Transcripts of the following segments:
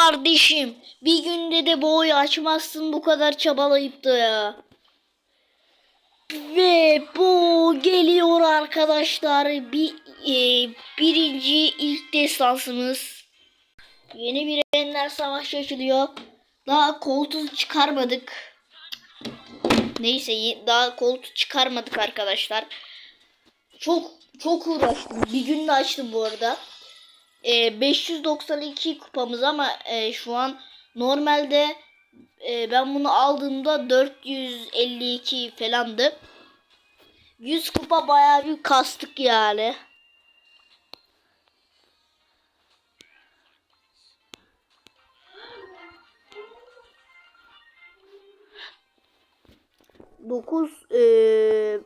kardeşim. Bir günde de boy açmazsın bu kadar çabalayıp da ya. Ve bu geliyor arkadaşlar. Bir e, birinci ilk destansımız. Yeni bir Ender Savaşı açılıyor. Daha koltuğu çıkarmadık. Neyse daha koltuğu çıkarmadık arkadaşlar. Çok çok uğraştım. Bir günde açtım bu arada. E, 592 kupamız ama e, şu an normalde e, ben bunu aldığımda 452 falandı. 100 kupa bayağı bir kastık yani. Dokuz eee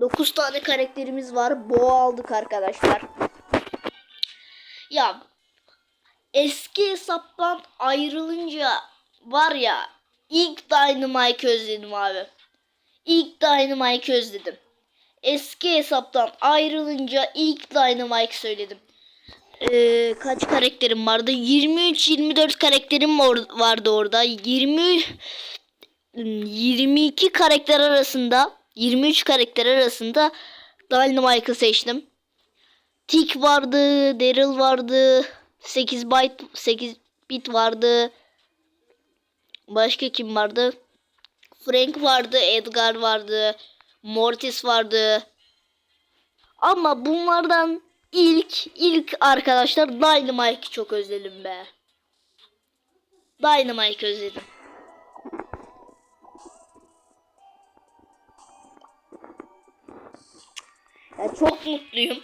9 tane karakterimiz var. Boğa aldık arkadaşlar. Ya eski hesaptan ayrılınca var ya ilk Dynamite özledim abi. İlk Dynamite özledim. Eski hesaptan ayrılınca ilk Dynamite söyledim. Ee, kaç karakterim vardı? 23-24 karakterim or- vardı orada. 20 22 karakter arasında 23 karakter arasında Dynamite'ı seçtim. Tick vardı, Daryl vardı, 8 byte 8 bit vardı. Başka kim vardı? Frank vardı, Edgar vardı, Mortis vardı. Ama bunlardan ilk ilk arkadaşlar Dynamite'ı çok özledim be. Dynamite özledim. Ya çok mutluyum.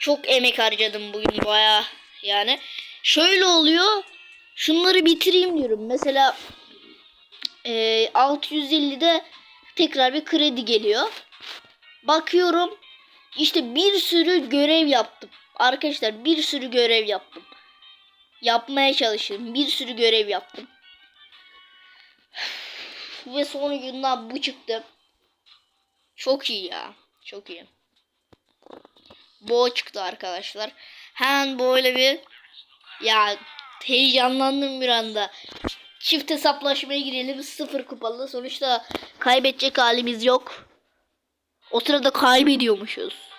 Çok emek harcadım bugün baya yani. Şöyle oluyor. Şunları bitireyim diyorum. Mesela e, 650'de tekrar bir kredi geliyor. Bakıyorum işte bir sürü görev yaptım. Arkadaşlar bir sürü görev yaptım. Yapmaya çalıştım. Bir sürü görev yaptım. Ve sonucunda bu çıktı. Çok iyi ya. Çok iyi. Bo çıktı arkadaşlar. Hemen böyle bir ya heyecanlandım bir anda. Çift hesaplaşmaya girelim. Sıfır kupalı. Sonuçta kaybedecek halimiz yok. O sırada kaybediyormuşuz.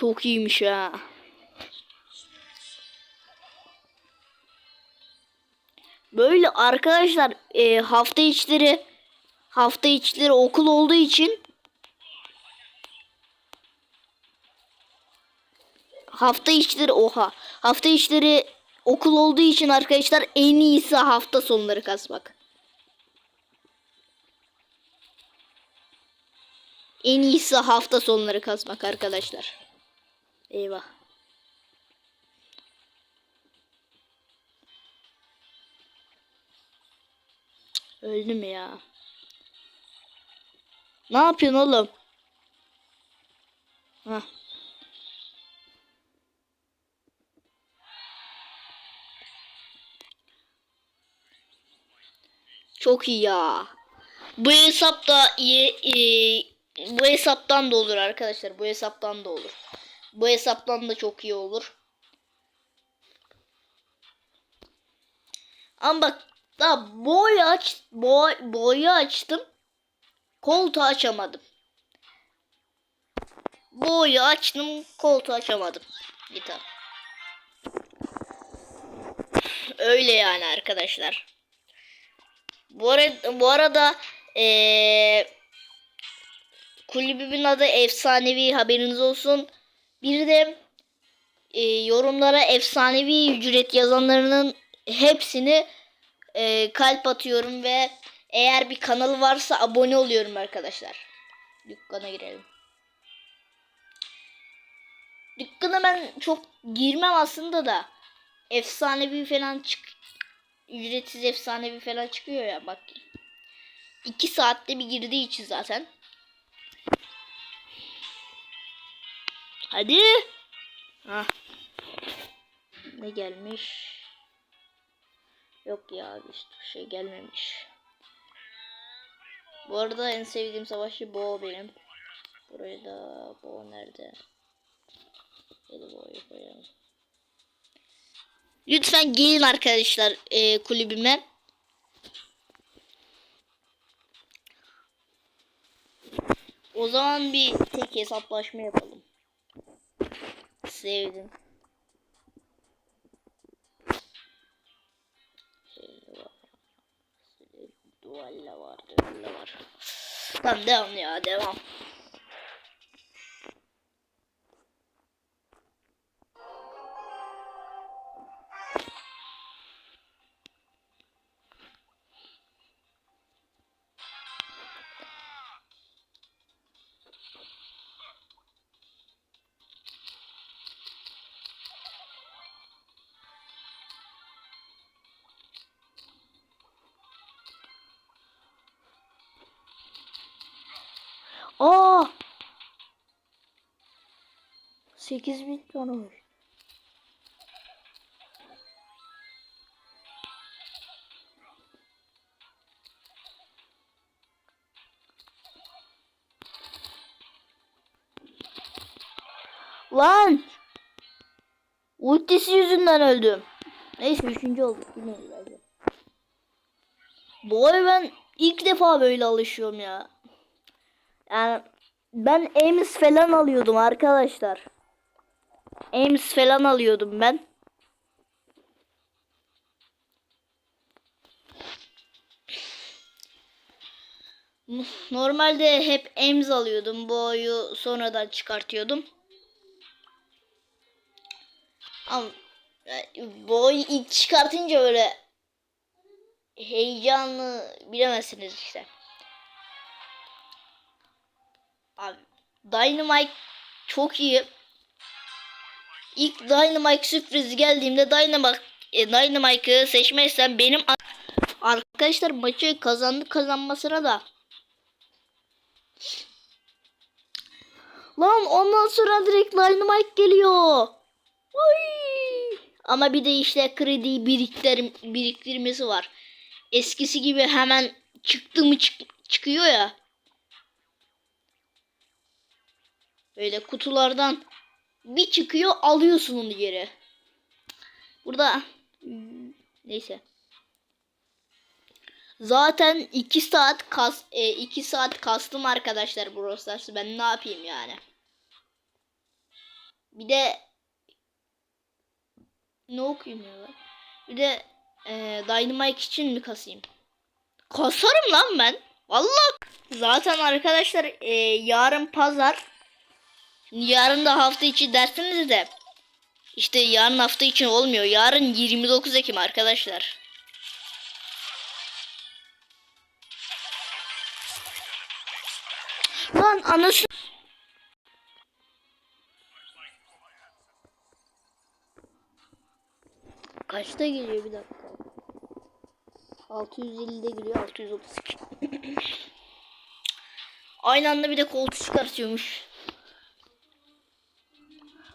Çok iyiymiş ha. Böyle arkadaşlar e, hafta içleri hafta içleri okul olduğu için hafta içleri oha hafta içleri okul olduğu için arkadaşlar en iyisi hafta sonları kasmak. En iyisi hafta sonları kasmak arkadaşlar. Eyvah. Öldüm ya. Ne yapıyorsun oğlum? Hah. Çok iyi ya. Bu hesap da iyi, iyi- bu hesaptan da olur arkadaşlar. Bu hesaptan da olur. Bu hesaptan da çok iyi olur. Ama bak daha boy aç boy boyu açtım. Koltuğu açamadım. Boyu açtım, koltuğu açamadım. Git al. Öyle yani arkadaşlar. Bu arada, bu arada eee kulübümün adı efsanevi haberiniz olsun. Bir de e, yorumlara efsanevi ücret yazanlarının hepsini e, kalp atıyorum ve eğer bir kanalı varsa abone oluyorum arkadaşlar. Dükkana girelim. Dükkana ben çok girmem aslında da efsanevi falan çık ücretsiz efsanevi falan çıkıyor ya bak. 2 saatte bir girdiği için zaten. Hadi. Hah. Ne gelmiş? Yok ya bir şey gelmemiş. Bu arada en sevdiğim savaşçı Bo benim. Burayı da Bo nerede? Hadi Bo'yu koyalım. Lütfen gelin arkadaşlar e, kulübüme. O zaman bir tek hesaplaşma yapalım. Sevdim. Duvalle var, duvalle var. Tamam devam ya devam. Aa! 8000 tane var. Lan! Ultisi yüzünden öldüm. Neyse üçüncü olduk. Bu ay ben ilk defa böyle alışıyorum ya. Yani ben Ames falan alıyordum arkadaşlar. Ames falan alıyordum ben. Normalde hep Ames alıyordum. Bu oyu sonradan çıkartıyordum. Ama bu oyu ilk çıkartınca böyle heyecanlı bilemezsiniz işte. Abi Dynamite çok iyi. İlk Dynamite sürprizi geldiğimde Dynamite e, Dynamite'ı seçmezsem benim arkadaşlar maçı kazandı kazanmasına da Lan ondan sonra direkt Dynamite geliyor. Ay! Ama bir de işte kredi biriktir biriktirmesi var. Eskisi gibi hemen çıktı mı çık- çıkıyor ya. Böyle kutulardan bir çıkıyor alıyorsun onu geri. Burada hmm, neyse. Zaten 2 saat kas 2 saat kastım arkadaşlar Brawl Stars'ı. Ben ne yapayım yani? Bir de ne okuyayım ya? Bir de e, Dynamite için mi kasayım? Kasarım lan ben. Vallahi zaten arkadaşlar e, yarın pazar Yarın da hafta içi dersiniz de işte yarın hafta için olmuyor. Yarın 29 Ekim arkadaşlar. Lan anası Kaçta geliyor bir dakika. 650'de geliyor 632. Aynı anda bir de koltuğu çıkartıyormuş.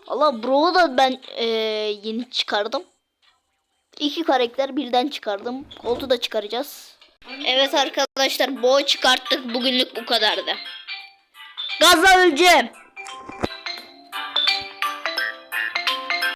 Allah bro da ben e, yeni çıkardım. İki karakter birden çıkardım. Koltuğu da çıkaracağız. Evet arkadaşlar boy çıkarttık. Bugünlük bu kadardı. Gaza öleceğim.